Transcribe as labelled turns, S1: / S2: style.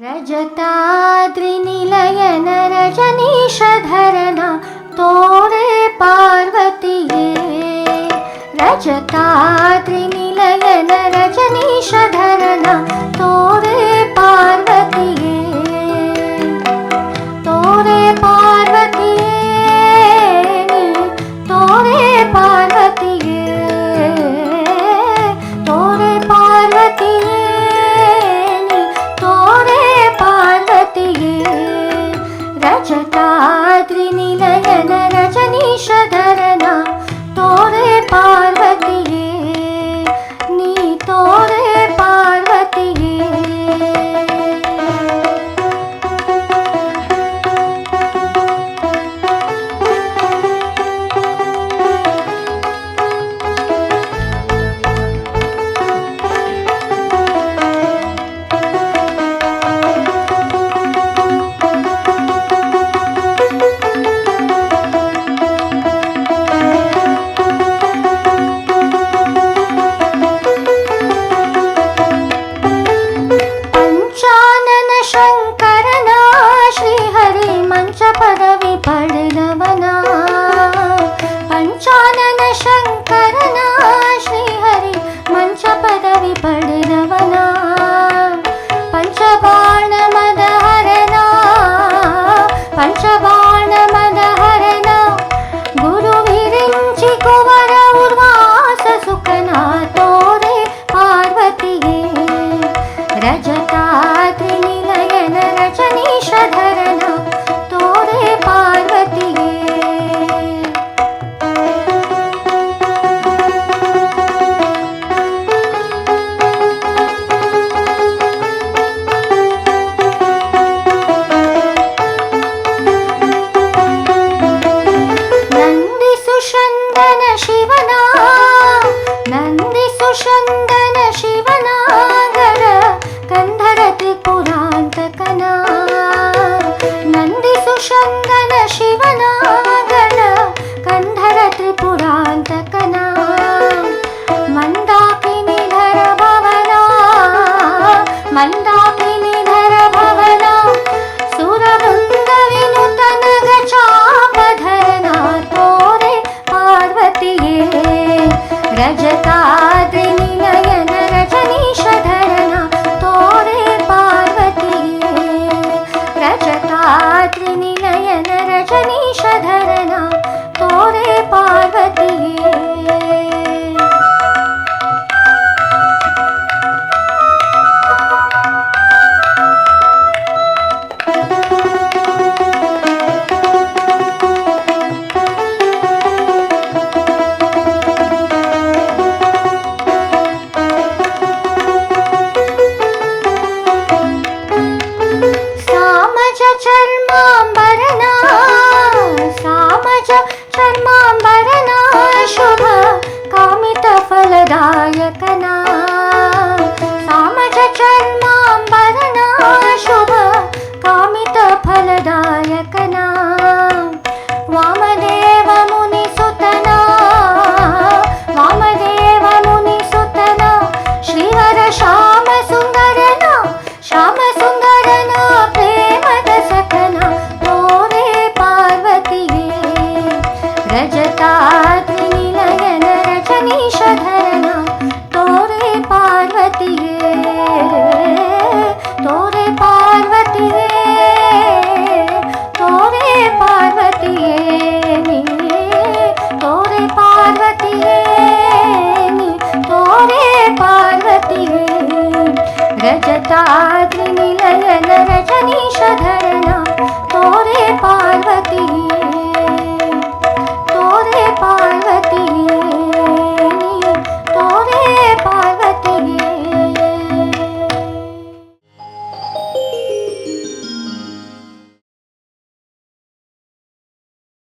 S1: रजताद्रिनिलयनरजनीशधरणा तोरे पार्वती रजताद्रिनिलयनरजनीशधरणा तोरे त्रिपुरान्त कना भवना मन्दापिनिधर भवना सुरवृन्दरि तोरे पार्वतीये। रजताद्रि नयन तोरे पार्वती रजताद्रिनी नयन जान गनिष तोरे पार्वती तोरे पार्वती